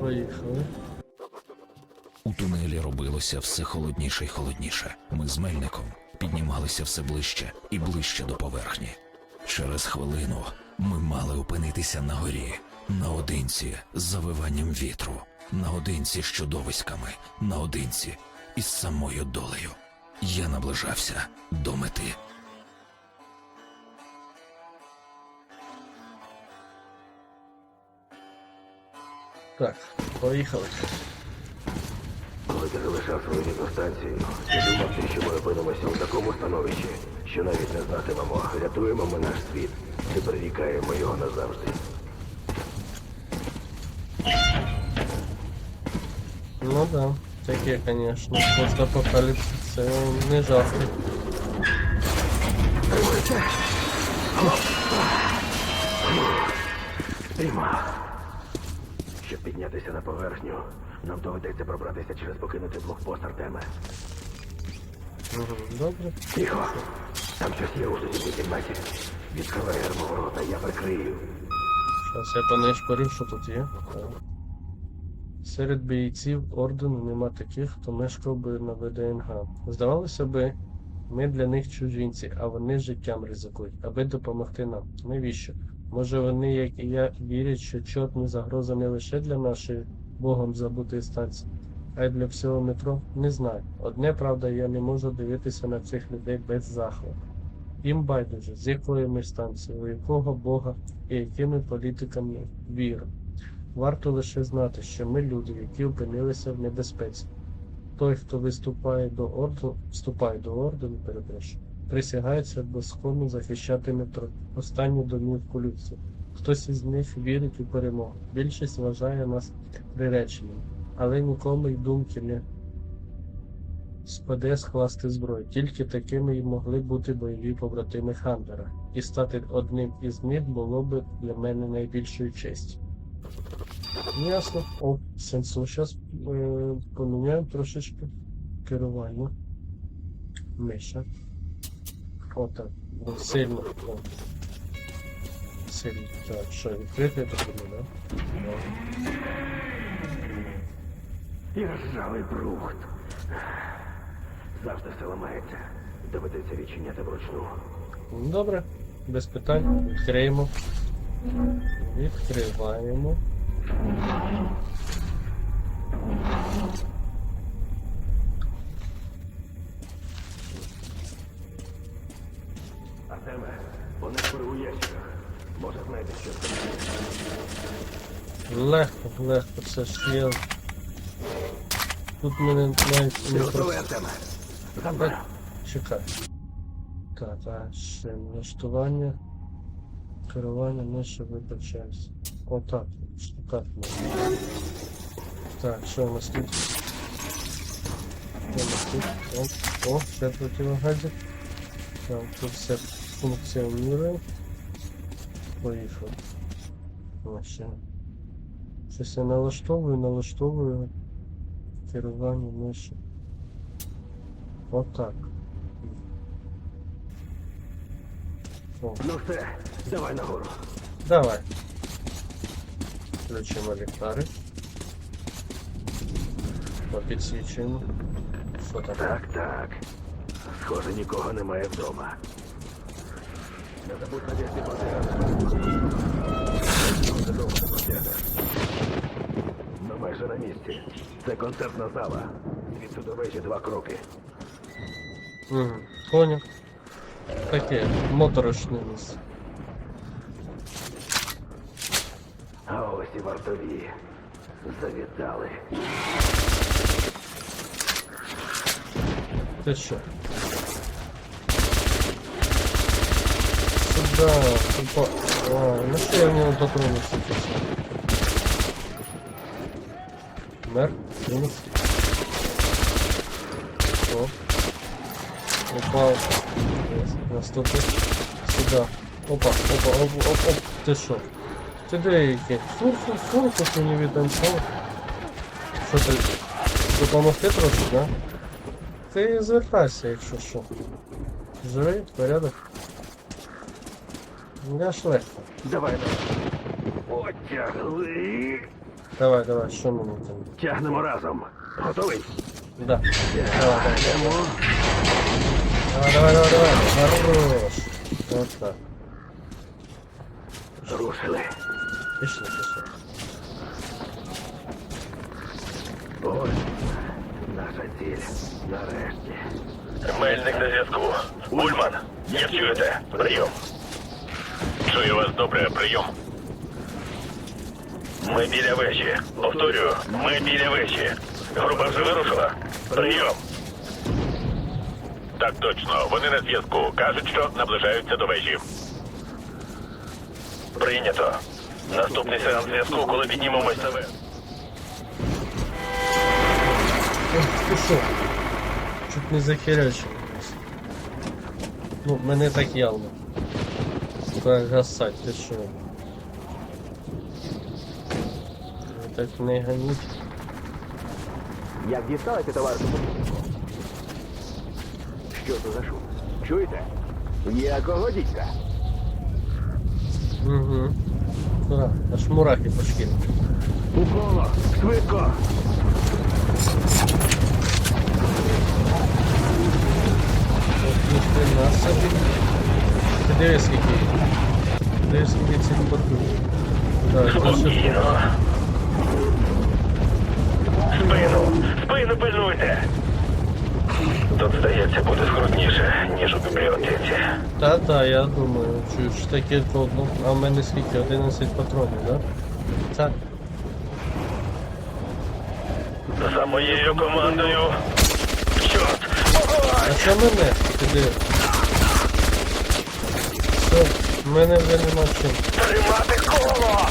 Поїхали. У тунелі робилося все холодніше й холодніше. Ми з мельником піднімалися все ближче і ближче до поверхні. Через хвилину ми мали опинитися на горі, наодинці з завиванням вітру, наодинці з чудовиськами, наодинці із самою долею. Я наближався до мети. Так, поїхали. Коли ти залишав свою рідну станцію, я думав, що ми опинимося у такому становищі, що навіть не знатимемо, рятуємо ми наш світ чи прирікаємо його назавжди. Ну да, таке, конечно. Постапокаліпсис це не жарти. Спіймав. Щоб піднятися на поверхню, нам доведеться пробратися через покинутий блокпост Артема. Добре. Тихо! Там щось є у сусідній кімнаті. Відкривай армоворота, я прикрию. Зараз я понишпорю, що тут є. Серед бійців ордену нема таких, хто мешкав би на ВДНГ. Здавалося би, ми для них чужинці, а вони життям ризикують, аби допомогти нам. Навіщо? Може вони, як і я, вірять, що чорні загроза не лише для нашої богом забутої станції, а й для всього метро? Не знаю. Одне правда, я не можу дивитися на цих людей без захвату. Їм байдуже, з якої ми станції, у якого Бога і якими політиками віри. Варто лише знати, що ми люди, які опинилися в небезпеці. Той, хто виступає до ордену, вступає до ордену, перепрошую, присягається безконно захищати метро, останню домівку людства. Хтось із них вірить у перемогу. Більшість вважає нас приреченими, але нікому й думки не спаде скласти зброю. Тільки такими й могли бути бойові побратими Хантера, і стати одним із них було би для мене найбільшою честю. Ясно. О, сенсу. Зараз е, поміняємо трошечки керування. Миша. Отак. Ну, сильно. О. Сильно. Так, що, відкрити я так да? І ржавий брухт. Завжди все ламається. Доведеться відчиняти вручну. Ну, Добре, без питань. Відкриємо. Відкриваємо. Ящиках. Може щось там. Легко, легко, це ж є. Тут мене навіть не про... Артеме. Чекай. Так, а ще налаштування. Керування нижче виключається. Отак. Так. можна. Так, що у нас тут? Що у нас тут? О, о, ще противогазик. Так, тут все функціонує. Поїхав. О, ще. Щось я налаштовую, налаштовую. Керування нижче. Отак. О, Ну все, давай нагору. давай. Включимо ліхтарик. Попідсвічуємо. Що там? Так, так. Схоже, нікого немає вдома. Не забудь надягти протягти. Довго не протягнеш. Ну майже на місці. Це концертна зала. Звідси до вежі два кроки. Угу. Понял. Таке, моторошне місце. А ось і вартові. Завітали. Ти що? Сюда, тупо. А, ну що я в нього дотронувся чесно. Мер, мінус. О. Упав. Наступний. Сюда. Опа, опа, оп, оп, оп. Ти що? Ти де який? Фу-фу-фу, тут мені відтанцював. Що ти? Допомогти трохи, да? Ти звертайся, якщо що. Живий, порядок. Я ж легко. Давай давай. Потягли. Давай, давай, що мені там? Тягнемо разом. Готовий? Да. Давай, давай, Йдемо. давай, давай, давай, давай. Хорош. Вот так. Рушили. Пішли, пішли. Ось наша ціль. Нарешті. Мельник на зв'язку. Ульман, як чуєте? Прийом. Чую вас добре, прийом. Ми біля вежі. Повторюю, ми біля вежі. Група вже вирушила? Прийом. Так точно, вони на зв'язку. Кажуть, що наближаються до вежі. Прийнято. Наступний сеанс зв'язку, коли піднімемось на вежу. Чуть не захерячив. Ну, мене так явно. Так гасать, ти що? Ви так не ганіть. Як дісталися, товаришу? Що це за шум? Чуєте? Ніякого дідька. Угу. Да, аж мурахи по шкірі. У коло! Швидко! От ніхрена собі. Ти дивись, скільки. Дивись, скільки цих патрулів. Так, це Спокійно. Спину, спину пильнуйте. Тут, здається, буде скрутніше, ніж у бібліотеці. Та-та, я думаю, чую, що таке одно. А в мене скільки? 11 патронів, да? Так. За моєю командою. Чорт! А що мене? Ти де? Мене вже нема чим. Тримати коло!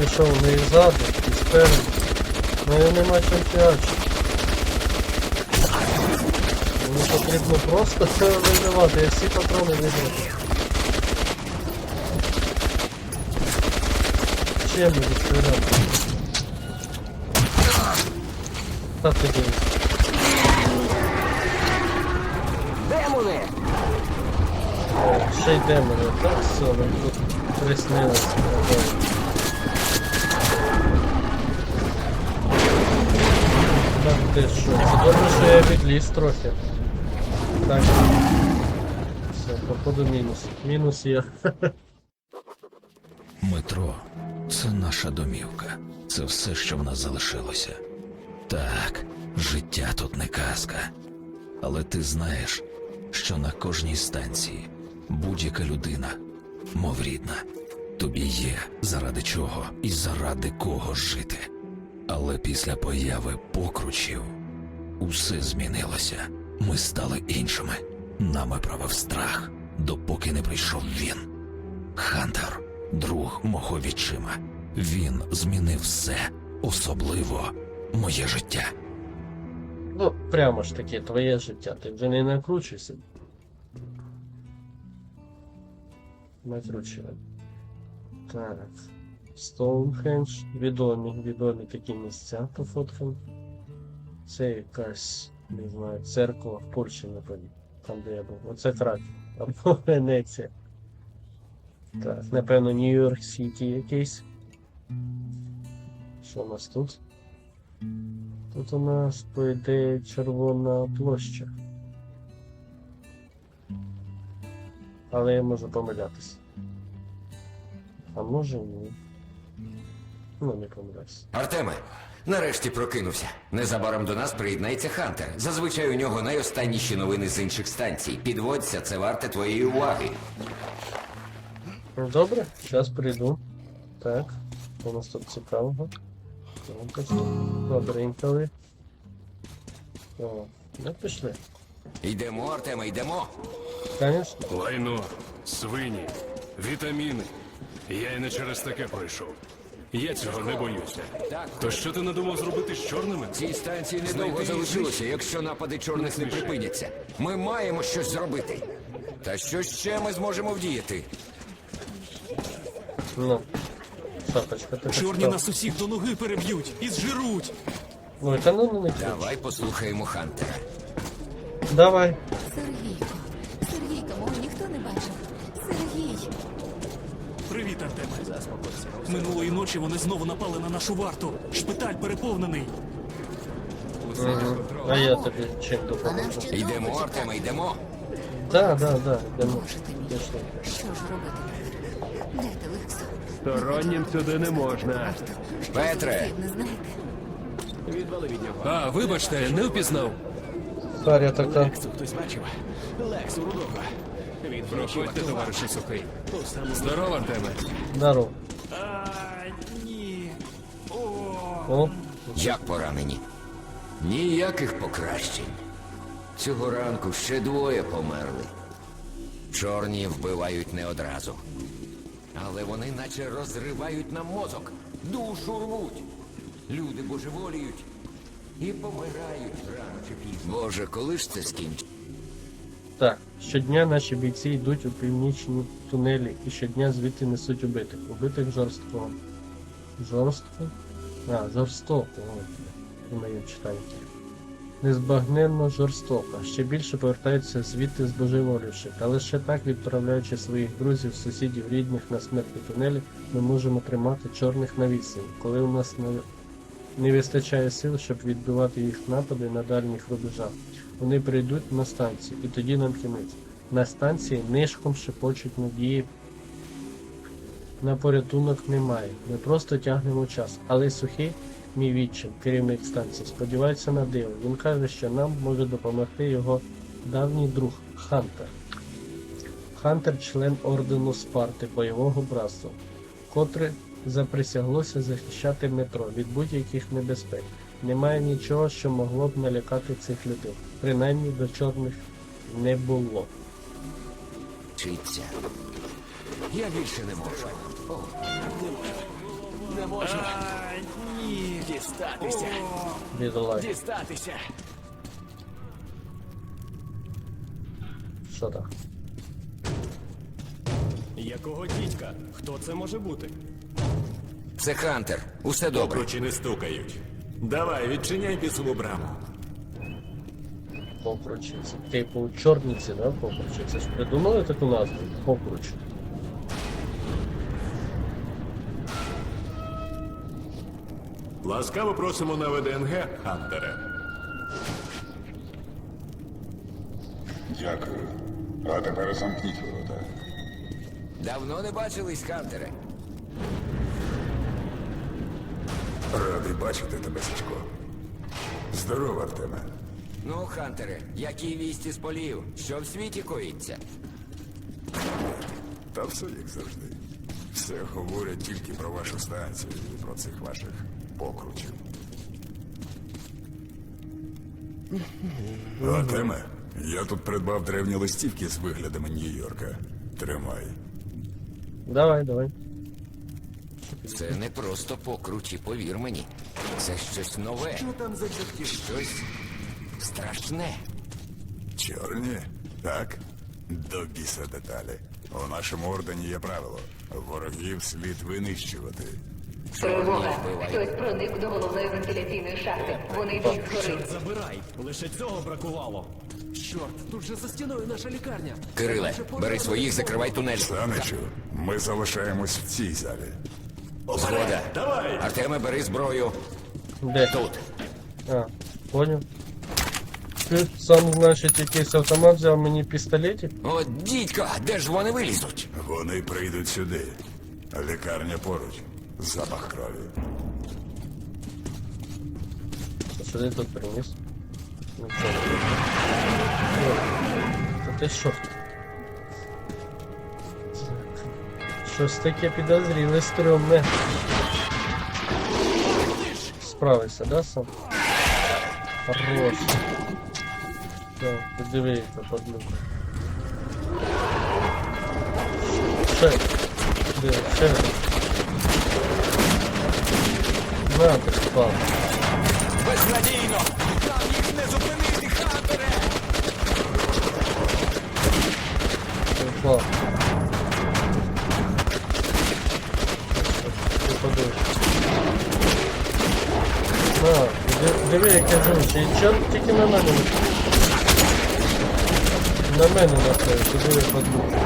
Пішов не ззаду, і спереду. Мене нема чим тягати. Мені потрібно просто це виживати, я всі патрони виграю. Чим буду стріляти? Та ти дивись. Демони! Ще й демони, так нам тут приснилося. Так ти що? Це добре, що я відліз трохи. Так. Все, походу мінус. Мінус є. Метро це наша домівка. Це все, що в нас залишилося. Так, життя тут не казка. Але ти знаєш, що на кожній станції будь-яка людина, мов рідна, тобі є заради чого і заради кого жити. Але після появи покручів усе змінилося. Ми стали іншими. Нами правив страх, допоки не прийшов він. Хантер, друг мого відчима. Він змінив все, особливо моє життя. Ну, прямо ж таки, твоє життя. Ти вже не накручуйся. Накручуємо. Так. Стоунхендж. Відомі, відомі такі місця по фоткам. Це якась, не знаю, церква в Польщі, напевно. Там, де я був. Оце Краків. Або Венеція. Так, напевно, Нью-Йорк Сіті якийсь. Що у нас тут? Тут у нас, по ідеї, червона площа. Але я можу помилятися. А може ні. Ну, не помиляюсь. Артеме, нарешті прокинувся. Незабаром до нас приєднається Хантер. Зазвичай у нього найостанніші новини з інших станцій. Підводься, це варте твоєї уваги. Ну, Добре, зараз прийду. Так, у нас тут цікавого? Добренько ви. О, ну пішли. Йдемо, Артеме, йдемо. Конечно. Лайно, свині, вітаміни. Я й не через таке пройшов. Я цього не боюся. То що ти надумав зробити з чорними? Цій станції недовго залишилося, якщо напади чорних не припиняться. Ми маємо щось зробити. Та що ще ми зможемо вдіяти? Ну. Шапочка, ти Чорні нас усіх до ноги переб'ють і зжируть. Ой, та ну ну, не кричи. Давай послухаємо Хантера. Давай. Сергійко, Сергійко, мого ніхто не бачив. Сергій, Послухайте, Артеме. Минулої ночі вони знову напали на нашу варту. Шпиталь переповнений. Угу. А я тобі чим допоможу? Йдемо, Артеме, йдемо. Да, да, да, йдемо. Що ж робити? Стороннім сюди не можна. Петре, Не знаєте? А, вибачте, не впізнав. Харя така. Хтось бачив? Лекс у рудого. Він Проходьте, товаришу сухий. Здорово, Артеме. Здоров. А, ні. О, О, як поранені? Ніяких покращень. Цього ранку ще двоє померли. Чорні вбивають не одразу. Але вони наче розривають нам мозок, душу рвуть. Люди божеволіють і помирають рано чи пізно. Боже, коли ж це скінчиться? Так, щодня наші бійці йдуть у північні тунелі і щодня звідти несуть убитих. Убитих жорстко. Жорстко? А, жорстоко. О, мої читаю. Незбагненно жорстоко. Ще більше повертаються звідти збожеволівши. Та лише так, відправляючи своїх друзів, сусідів, рідних на смертні тунелі, ми можемо тримати чорних на. Коли у нас не, не вистачає сил, щоб відбивати їх напади на дальніх рубежах. Вони прийдуть на станцію, і тоді нам кінець. На станції нишком шепочуть надії. На порятунок немає. Ми просто тягнемо час. Але сухий, мій відчин, керівник станції, сподівається на диво. Він каже, що нам може допомогти його давній друг Хантер. Хантер член ордену Спарти бойового братства, котре заприсяглося захищати метро від будь-яких небезпек. Немає нічого, що могло б налякати цих людей. Принаймні до чорних не було. Вчиться. Я більше не можу. О, а, ні. Дістатися. Бідолай. Дістатися. Що так? Якого дідька? Хто це може бути? це Хантер. Усе добре. Покручі не стукають. Давай, відчиняй бісову браму. Попручі. Типу чорниці, да? Попручі. Це ж придумали таку назву? Попруч. Ласкаво просимо на ВДНГ, Хантере. Дякую. А тепер замкніть ворота. Давно не бачились, Хантере. Радий бачити тебе, Сачко. Здорово, Артеме. Ну, Хантере, які вісті з полів? Що в світі коїться? Та все як завжди. Все говорять тільки про вашу станцію і про цих ваших покручів. Артеме, я тут придбав древні листівки з виглядами Нью-Йорка. Тримай. Давай, давай. Це не просто покручі, повір мені. Це щось нове. Що там за Щось страшне. Чорні? Так? До біса деталі. У нашому ордені є правило. Ворогів слід винищувати. Тривога. Хтось проник до головної вентиляційної шахти. Вони йдуть згори. Забирай. Лише цього бракувало. Чорт, тут же за стіною наша лікарня. Кириле, бери своїх, закривай тунель. Саничу, ми залишаємось в цій залі. Згода. Давай! Артеме, бери зброю. Де? Тут. А, понял. Ти сам, значить, якийсь автомат взяв мені пістолетик? О, дідько, де ж вони вилізуть? Вони прийдуть сюди. Лікарня поруч. Запах крові. Що ти тут приніс? Нічого. О, Та ти що? Щось таке підозріле, стрьомне. Справишся, да, сам? Хорош. Так, подиви, яка подлюка. Ще. Де, ще. Ти впав. Безнадійно! Нам їх не зупинити, Хантере! Упал. Ти подивись. На, диви, як я живу. І чорт тільки на мене На мене напав, ти диви подивись.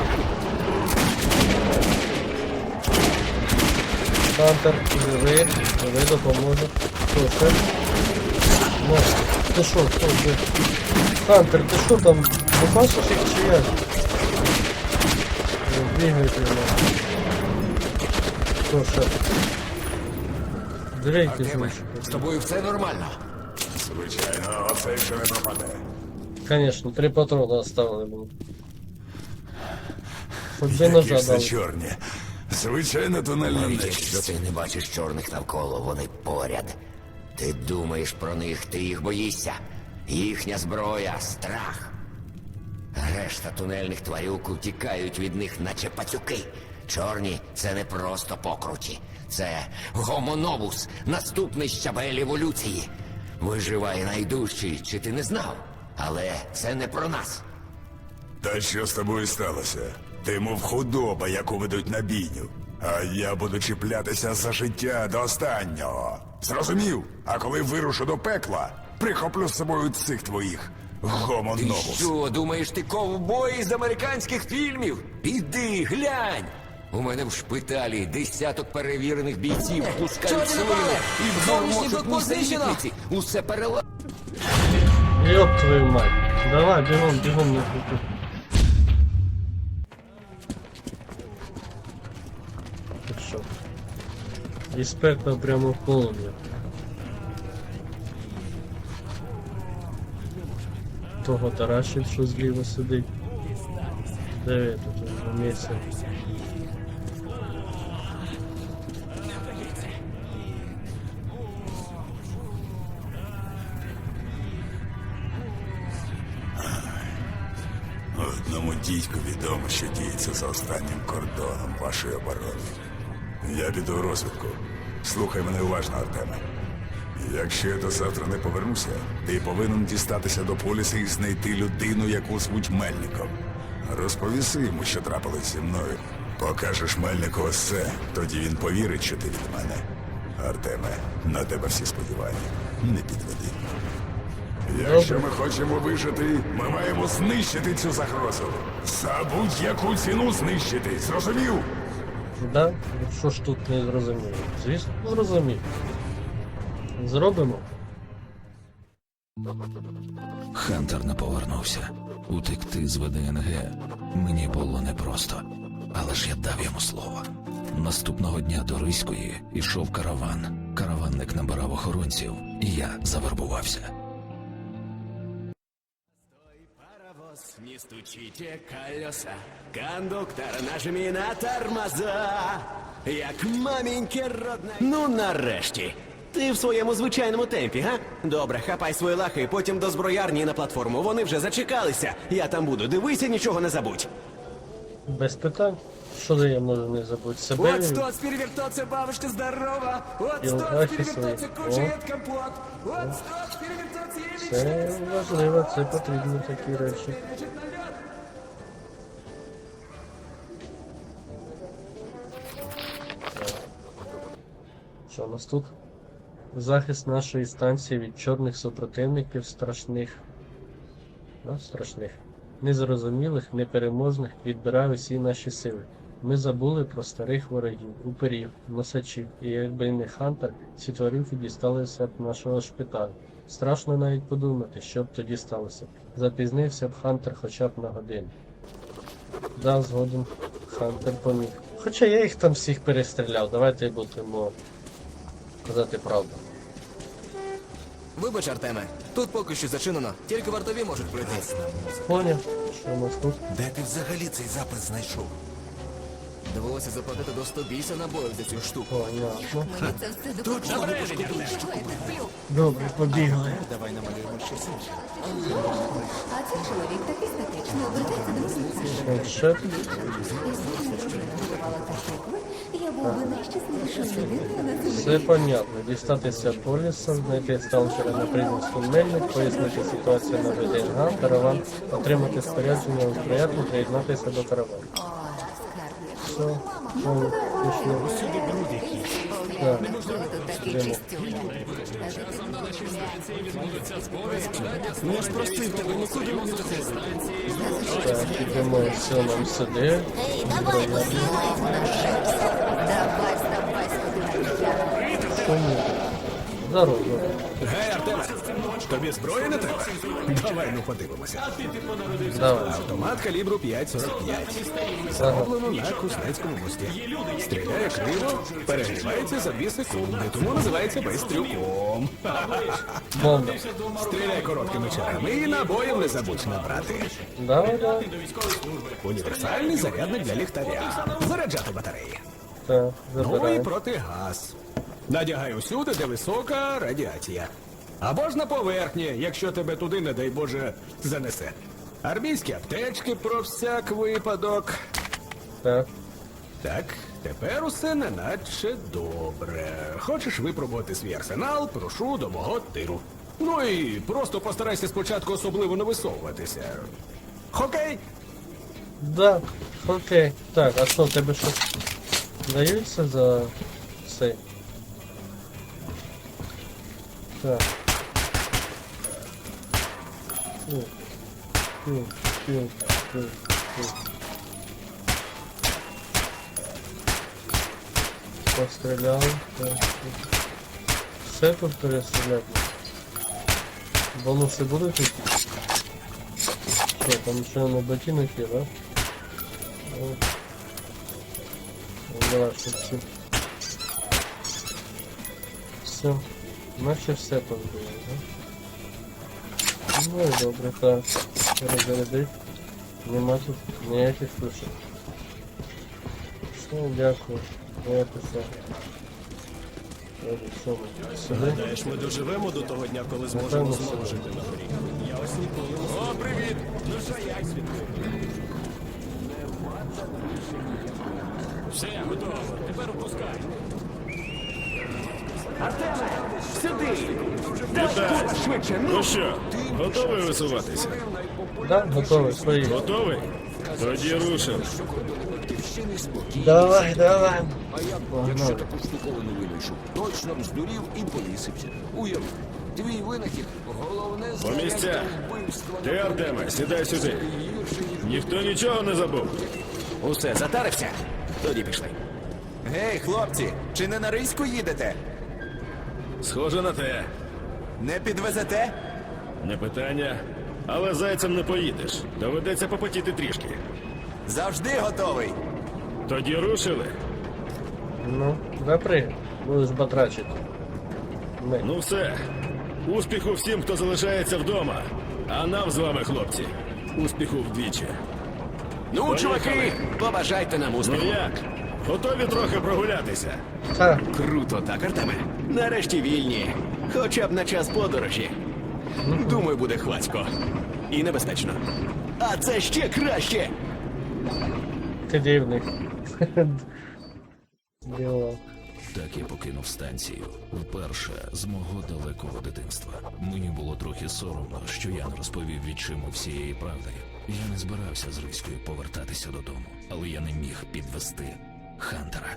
Хантер, живи, живи, допоможе. Хто ще? Ну, ти що, хто де? Хантер, ти що там? Побачиш їх чи як? Ну, Бігають йому. Хто ще? Дрейки Артеме, звучить. з тобою все нормально. Звичайно, оце ще не пропаде. Конечно, три патрона оставили мені. Хоч би Які ножа ж це дали. чорні. Звичайно, тунельна ніч. Навіщо ти не бачиш чорних навколо, вони поряд. Ти думаєш про них, ти їх боїшся. Їхня зброя страх. Решта тунельних тварюк утікають від них, наче пацюки. Чорні це не просто покруті. Це гомонобус, наступний щабель еволюції. Виживає найдужчий, чи ти не знав? Але це не про нас. Та що з тобою сталося? Ти мов худоба, яку ведуть на бійню. А я буду чіплятися за життя до останнього. Зрозумів? А коли вирушу до пекла, прихоплю з собою цих твоїх Ти гомонобус. що, думаєш, ти ковбой з американських фільмів? Іди, глянь! У мене в шпиталі десяток перевірених бійців пускають слини і бормочуть нісенітниці. Усе перела... Ёб твою мать. Давай, бегом, бегом на Із пекла прямо в полум'я. Того таращить, що зліва сидить. Диви, тут вже місце. Одному дідьку відомо, що діється за останнім кордоном вашої оборони. Я піду у розвідку. Слухай мене уважно, Артеме. Якщо я до завтра не повернуся, ти повинен дістатися до поліса і знайти людину, яку звуть Мельником. Розповіси йому, що трапилось зі мною. Покажеш Мельнику це, тоді він повірить, що ти від мене. Артеме, на тебе всі сподівання. Не підведи. Якщо ми хочемо вижити, ми маємо знищити цю загрозу. За будь-яку ціну знищити. Зрозумів? Да? Ну, Що ж тут не зрозуміло? Звісно, зрозумів. Зробимо. Хантер не повернувся. Утекти з ВДНГ мені було непросто, але ж я дав йому слово. Наступного дня до Ризької йшов караван. Караванник набирав охоронців, і я завербувався. Не стучите колеса, кондуктор, нажми на тормоза, як маменьке родна. Ну, нарешті. Ти в своєму звичайному темпі, га? Добре, хапай свої лахи, потім до зброярні на платформу. Вони вже зачекалися. Я там буду. Дивися, нічого не забудь. Без питань. Що я можу не забути? Себе Вот стоц перевертаться, бабушка здорова. Вот перевертаться, свої. кушает компот. Вот стоц перевертаться, ей Це важливо, це потрібні такі речі. Що у нас тут? Захист нашої станції від чорних супротивників страшних. Да, страшних. Незрозумілих, непереможних відбирає усі наші сили. Ми забули про старих ворогів, уперів, носачів, і якби не Хантер, ці тварюки дісталися б нашого шпиталю. Страшно навіть подумати, що б тоді сталося. Запізнився б Хантер хоча б на годину. Да, згоден. Хантер поміг. Хоча я їх там всіх перестріляв, давайте будемо казати правду. Вибач, Артеме, тут поки що зачинено, тільки вартові можуть пройти. Поняв, що у нас тут? Де ти взагалі цей запис знайшов? Довелося заплатити до 100 бійся набоїв за цю штуку. Понятно. Це все допоможе. Чого я терплю? Добре, побігли. Давай намалюємо щось інше. А цей чоловік такий статичний, обертається до місця. Планшет. Я був би найщасливішою людиною на цьому Все понятно. Дістатися поліса, знайти сталкера на прізвиську Мельник, пояснити ситуацію на ВДНГ, караван, отримати спорядження озброяти, приєднатися до каравану. Все, ну, пішли. Так, тут такий йдемо. Ну я ж просив тебе, нікуди не втекти. Так, ідемо, все нам давай. Давай. Здорово. Гей, тобі зброя не треба? Давай ну подивимося. Давай. Автомат калібру 5,45. Зроблено на Кузнецькому мості. Стріляє криво, перегрівається за 2 секунди, тому називається безстрюком. Бомба. Стріляй короткими чарами і набоїв не забудь набрати. Давай, давай. Універсальний зарядник для ліхтаря. Заряджати батареї. Так, Ну і забирай. протигаз. Надягай усюди, де висока радіація. Або ж на поверхні, якщо тебе туди, не дай Боже, занесе. Армійські аптечки про всяк випадок. Так. Так, тепер усе неначе добре. Хочеш випробувати свій арсенал, прошу до мого тиру. Ну і просто постарайся спочатку особливо не висовуватися. Хокей? Да, окей. Так, а що, тебе що даються за цей? Так. Фу. Фу, фу, фу, фу. Постріляв. Все тут перестріляти. Бонуси будуть якісь? Що, там ще на ботинок є, да? Ну, Давай, все, все. Все. Наче все позбили, да? Ну добре, так. Перезарядить. Нема тут ніяких сушок. Все, дякую. Ми? Гадаєш, ми доживемо до того дня, коли Напевно, знову жити на горі. Я ось ніколи. О, привіт! Ну що, як свідки? Все, готово. Тепер опускай. Швидше, Ну що, готовий висуватися? Да, готовий, свої. Готовий? Тоді рушимо. Давай, давай. А як, якщо таку штуковину винайшов, точно б здурів і повісився. Уяви, твій винахід головне По місцях. Ти, Артеме, сідай сюди. Ніхто нічого не забув. Усе, затарився? Тоді пішли. Гей, хлопці, чи не на Ризьку їдете? Схоже на те. Не підвезете? Не питання. Але зайцем не поїдеш. Доведеться попотіти трішки. Завжди готовий. Тоді рушили. Ну, запрыгай. Будеш батрачити. Не. Ну все. Успіху всім, хто залишається вдома. А нам з вами, хлопці. Успіху вдвічі. Ну, Поїхали. чуваки, побажайте нам Ну успіху. як? Готові трохи прогулятися? Ха, Круто, так, Артеме? Нарешті вільні. Хоча б на час подорожі. Думаю, буде хвацько. І небезпечно. А це ще краще! ти дивний. Так я покинув станцію вперше з мого далекого дитинства. Мені було трохи соромно, що я не розповів відчиму всієї правди. Я не збирався з Риською повертатися додому, але я не міг підвести Хантера.